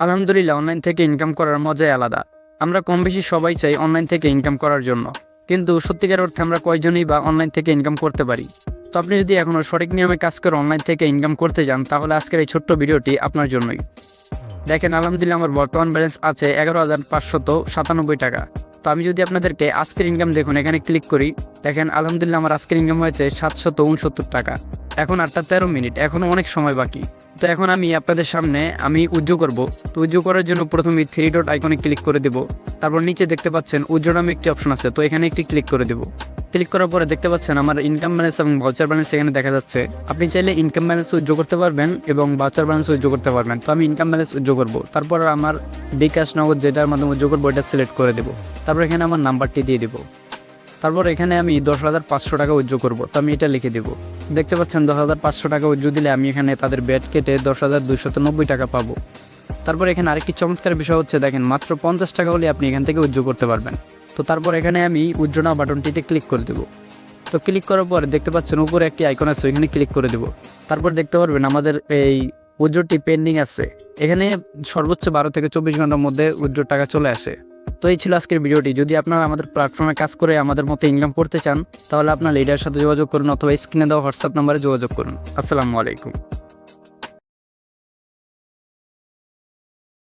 আলহামদুলিল্লাহ অনলাইন থেকে ইনকাম করার মজাই আলাদা। আমরা কম বেশি সবাই চাই অনলাইন থেকে ইনকাম করার জন্য। কিন্তু সত্যিকার অর্থে আমরা কয়জনই বা অনলাইন থেকে ইনকাম করতে পারি? তো আপনি যদি এখনও সঠিক নিয়মে কাজ করে অনলাইন থেকে ইনকাম করতে যান, তাহলে আজকের এই ছোট্ট ভিডিওটি আপনার জন্যই। দেখেন, আলহামদুলিল্লাহ আমার বর্তমান ব্যালেন্স আছে এগারো হাজার পাঁচশত সাতানব্বই টাকা। তো আমি যদি আপনাদেরকে আজকের ইনকাম দেখুন, এখানে ক্লিক করি, দেখেন, আলহামদুলিল্লাহ আমার আজকের ইনকাম হয়েছে সাতশত উনসত্তর টাকা। এখন আটটা তেরো মিনিট এখনও অনেক সময় বাকি। তো এখন আমি আপনাদের সামনে আমি উজ্জ্ব করব। তো উজ্জ্ব করার জন্য প্রথমে থ্রি ডট আইকনে ক্লিক করে দেব। তারপর নিচে দেখতে পাচ্ছেন উজ্জ্ব নামে একটি অপশন আছে। তো এখানে একটি ক্লিক করে দেব। ক্লিক করার পরে দেখতে পাচ্ছেন আমার ইনকাম ব্যালেন্স এবং ভাউচার ব্যালেন্স এখানে দেখা যাচ্ছে। আপনি চাইলে ইনকাম ব্যালেন্স উজ্জ্ব করতে পারবেন এবং ভাউচার ব্যালেন্স উজ্জ্ব করতে পারবেন। তো আমি ইনকাম ব্যালেন্স উজ্জ্ব করব। তারপর আমার বিকাশ নগদ যেটার মাধ্যমে উজ্জ্ব করব এটা সিলেক্ট করে দেবো। তারপর এখানে আমার নাম্বারটি দিয়ে দেবো। তারপর এখানে আমি দশ হাজার পাঁচশো টাকা উজ্জ্ব করব। তো আমি এটা লিখে দেবো। দেখতে পাচ্ছেন, দশ হাজার পাঁচশো টাকা উজ্জ্ব দিলে আমি এখানে তাদের ব্যাট কেটে দশ হাজার দুইশত নব্বই টাকা পাবো। তারপর এখানে আরেকটি চমৎকার বিষয় হচ্ছে, দেখেন, মাত্র পঞ্চাশ টাকা হলে আপনি এখান থেকে উজ্জ্ব করতে পারবেন। তো তারপর এখানে আমি উজ্জ্বনা বাটনটিতে ক্লিক করে দেবো। তো ক্লিক করার পর দেখতে পাচ্ছেন, উপরে একটি আইকন আছে, ওইখানে ক্লিক করে দেবো। তারপর দেখতে পারবেন, আমাদের এই উজ্জ্বটি পেন্ডিং আছে। এখানে সর্বোচ্চ বারো থেকে চব্বিশ ঘণ্টার মধ্যে উজ্জ্বর টাকা চলে আসে। তো এই ছিল আজকের ভিডিওটি। যদি আপনারা আমাদের প্ল্যাটফর্মে কাজ করে আমাদের মতো ইনকাম করতে চান, তাহলে আপনার লিডারের সাথে যোগাযোগ করুন অথবা স্ক্রিনে দেওয়া হোয়াটসঅ্যাপ নাম্বারে যোগাযোগ করুন। আসসালামু আলাইকুম।